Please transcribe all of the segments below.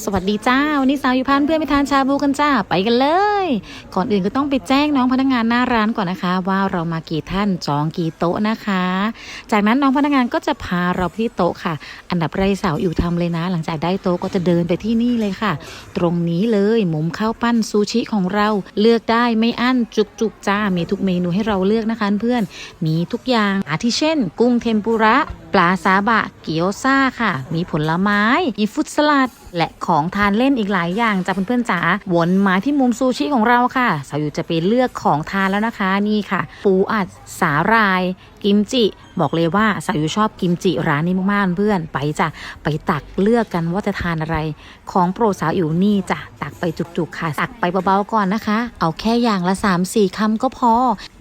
สวัสดีจ้า วันนี้สาวอยู่พานเพื่อนไปทานชาบูกันจ้า ไปกันเลย ก่อนอื่นก็ต้องไปแจ้งน้องพนักงานหน้าร้านก่อนนะคะ ว่าเรามากี่ท่านจองกี่โต๊ะนะคะ จากนั้นน้องพนักงานก็จะพาเราไปที่โต๊ะค่ะ อันดับแรกสาวอยู่ทำเลยนะ หลังจากได้โต๊ะก็จะเดินไปที่นี่เลยค่ะ ตรงนี้เลยมุมข้าวปั้นซูชิของเราเลือกได้ไม่อั้นจุกๆจ้ามีทุกเมนูให้เราเลือกนะคะเพื่อนมีทุกอย่างอาทิเช่น กุ้งเทมปุระ ปลาซาบะเกี๊ยวซ่าค่ะ มีผลไม้มีฟุตสลัด และของทานเล่นอีกหลายอย่างจ้ะเพื่อนๆจ๋าวนมาที่มุมซูชิของเราค่ะ สาวอยู่จะไปเลือกของทานแล้วนะคะนี่ค่ะ ปูอัด สาหร่าย กิมจิบอกเลยว่าสาวอยู่ชอบกิมจิร้านนี้มากๆเพื่อนไปจ้ะไปตักเลือกกันว่าจะทานอะไร ของโปรสาวอยู่นี่จ้ะตักไปจุกๆค่ะ ตักไปเบาๆก่อนนะคะ เอาแค่อย่างละ3-4คำก็พอ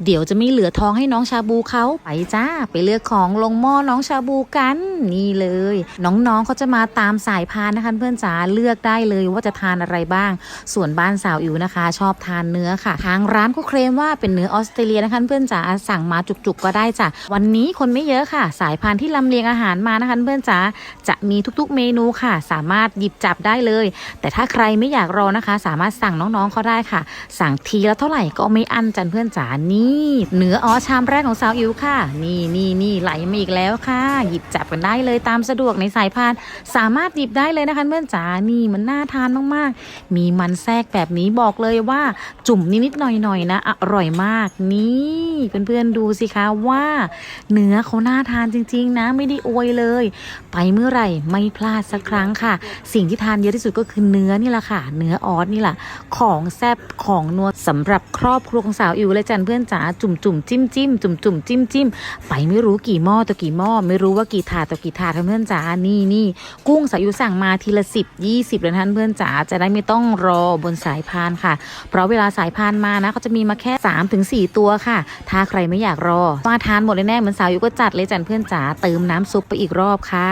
เดี๋ยวจะไม่เหลือท้องให้น้องชาบูเขาไปจ้าไปเลือกของลงหม้อน้องชาบูกันนี่เลย น้องๆเขาจะมาตามสายพานนะคะเพื่อนจ๋าเลือกได้เลยว่าจะทานอะไรบ้าง ส่วนบ้านสาวอิ๋วนะคะ ชอบทานเนื้อค่ะ ทางร้านก็เคลมว่าเป็นเนื้อออสเตรเลียนะคะเพื่อนจ๋าสั่งมาจุกๆก็ได้จ้ะวันนี้คนไม่เยอะค่ะ สายพานที่ลำเลียงอาหารมานะคะเพื่อนจ๋าจะมีทุกๆเมนูค่ะ สามารถหยิบจับได้เลย แต่ถ้าใครไม่อยากรอนะคะ สามารถสั่งน้องๆเขาได้ค่ะ สั่งทีละเท่าไหร่ก็ไม่อั้นจันเพื่อนจ๋านี่เนื้ออ๋อชามแรกของสาวอิ๋วค่ะ นี่นี่นี่ไหลมาอีกแล้วค่ะ หยิบจับกันได้เลยตามสะดวกในสายพาน สามารถหยิบได้เลยนะคะเพื่อนจ๋านี่มันน่าทานมากๆ มีมันแทรกแบบนี้บอกเลยว่าจุ่มนิดๆหน่อยๆนะอร่อยมากนี่เพื่อนๆดูสิคะว่าเนื้นื้อเขาน่าทานจริง ๆ นะไม่ได้อวยเลย ไปเมื่อไหร่ไม่พลาดสักครั้งค่ะ สิ่งที่ทานเยอะที่สุดก็คือเนื้อนี่แหละค่ะ เนื้อออสนี่แหละของแซบของนัวสำหรับครอบครัวของสาวอิวเลยจันเพื่อนจ๋าจุ่มจุ่มจิ้มจิ้มจุ่มจุ่มจิ้มจิ้มไปไม่รู้กี่หม้อต่อกี่หม้อไม่รู้ว่ากี่ถาดต่อกี่ถาดค่ะเพื่อนจ๋านี่นี่กุ้งสาวอิวสั่งมาทีละสิบยี่สิบเลยท่านเพื่อนจ๋าจะได้ไม่ต้องรอบนสายพานค่ะ เพราะเวลาสายพานมานะเขาจะมีมาแค่3าถึงสตัวค่ะ ถ้าใครไม่อยากรอว่าทานหมดแน่เหมือนสาวอิวก็จัดเลยจันเพื่อนจ๋าเติมน้ำซุปไปอีกรอบค่ะ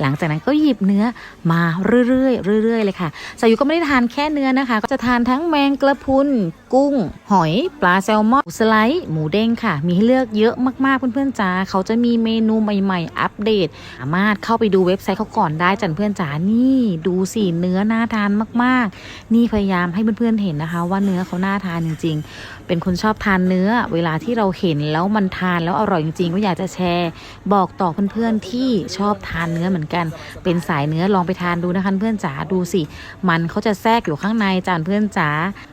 หลังจากนั้นก็หยิบเนื้อมาเรื่อยๆเรื่อยๆเลยค่ะสายุก็ไม่ได้ทานแค่เนื้อนะคะ ก็จะทานทั้งแมงกระพุนกุ้ง หอย ปลาแซลมอนสไลด์หมูเด้งค่ะ มีให้เลือกเยอะมากๆเพื่อนๆจ๋าเขาจะมีเมนูใหม่ๆ อัปเดต สามารถเข้าไปดูเว็บไซต์เขาก่อนได้จันเพื่อนจ๋านี่ดูสิเนื้อน่าทานมากๆ นี่พยายามให้เพื่อนๆเห็นนะคะ ว่าเนื้อเขาน่าทานจริง ๆ เป็นคนชอบทานเนื้อ เวลาที่เราเห็นแล้วมันทานแล้วอร่อยจริงๆก็อยากจะแชร์ บอกต่อเพื่อนๆที่ชอบทานเนื้อเหมือนกัน เป็นสายเนื้อลองไปทานดูนะคะเพื่อนจ๋าดูสิ มันเขาจะแทรกอยู่ข้างในจานเพื่อนจ๋า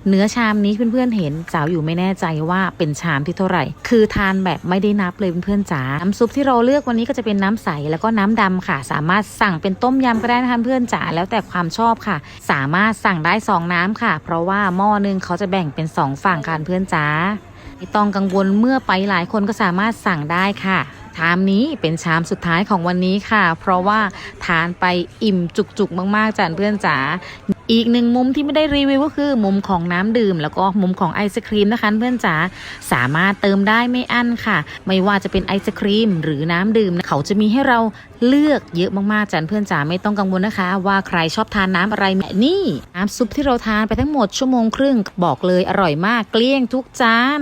เนื้อชามนี้เพื่อนๆเห็นสาวอยู่ไม่แน่ใจว่าเป็นชามที่เท่าไหร่ คือทานแบบไม่ได้นับเลยเพื่อนๆจ๋าน้ำซุปที่เราเลือกวันนี้ก็จะเป็นน้ำใสแล้วก็น้ำดำค่ะ สามารถสั่งเป็นต้มยำก็ได้นะคะเพื่อนจ๋าแล้วแต่ความชอบค่ะ สามารถสั่งได้สองน้ำค่ะ เพราะว่าหม้อนึงเขาจะแบ่งเป็นสองฝั่งค่ะเพื่อนจ๋า ไม่ต้องกังวลเมื่อไปหลายคนก็สามารถสั่งได้ค่ะชามนี้เป็นชามสุดท้ายของวันนี้ค่ะ เพราะว่าทานไปอิ่มจุกๆมาก ๆจ้ะเพื่อนจ๋า อีกหนึ่งมุมที่ไม่ได้รีวิวก็คือมุมของน้ำดื่ม แล้วก็มุมของไอศครีมนะคะเพื่อนจ๋าสามารถเติมได้ไม่อั้นค่ะ ไม่ว่าจะเป็นไอศครีมหรือน้ำดื่ม เขาจะมีให้เราเลือกเยอะมากๆจ้ะเพื่อนจ๋าไม่ต้องกังวลนะคะ ว่าใครชอบทานน้ำอะไรนี่น้ำซุปที่เราทานไปทั้งหมดชั่วโมงครึ่งบอกเลยอร่อยมากเกลี้ยงทุกจาน